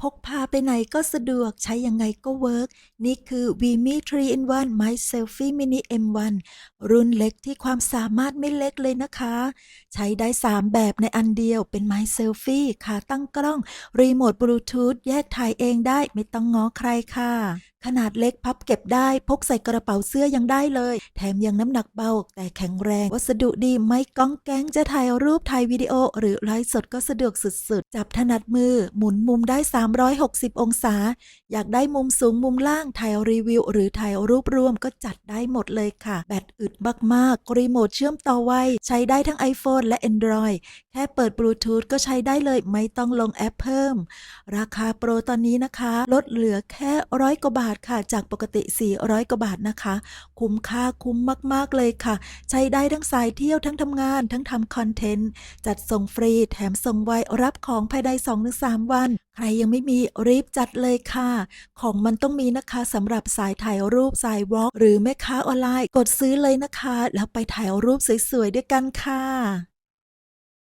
พกพาไปไหนก็สะดวกใช้ยังไงก็เวิร์กนี่คือ Vimi 3 in 1 My Selfie Mini M1 รุ่นเล็กที่ความสามารถไม่เล็กเลยนะคะ ใช้ได้ 3 แบบในอันเดียวเป็น My Selfie ขาตั้งกล้อง รีโมทบลูทูธแยกถ่ายเองได้ไม่ต้องง้อใครค่ะ ขนาดเล็กพับเก็บได้ พกใส่กระเป๋าเสื้อยังได้เลย แถมยังน้ำหนักเบา แต่แข็งแรง วัสดุดีไม่ก้องแก๊งจะถ่ายรูปถ่ายวิดีโอ หรือไลฟ์สดก็สะดวกสุดๆ จับถนัดมือ หมุนมุมได้ 360 องศา อยากได้มุมสูงมุมล่างถ่ายรีวิว หรือถ่ายรูปรวมก็จัดได้หมดเลยค่ะ แบตอึดมากๆรีโมทเชื่อมต่อไวใช้ได้ทั้ง iPhone และ Android แค่เปิดบลูทูธก็ใช้ได้เลยไม่ต้องลงแอปเพิ่ม ราคาโปรตอนนี้นะคะ ลดเหลือแค่ร้อยกว่าบาทค่ะ จากปกติ 400 กว่าบาทนะคะ คุ้มค่าคุ้มมาก ๆ เลยค่ะ ใช้ได้ทั้งสายเที่ยวทั้งทำงาน ทั้งทำคอนเทนต์ จัดส่งฟรีแถมส่งไวรับของภายใน 2-3 วัน ใครยังไม่มีรีบจัดเลยค่ะ ของมันต้องมีนะคะสำหรับสายถ่ายรูปสายวอล์กหรือแม่ค้าออนไลน์ กดซื้อเลยนะคะ แล้วไปถ่ายรูปสวยๆด้วยกันค่ะ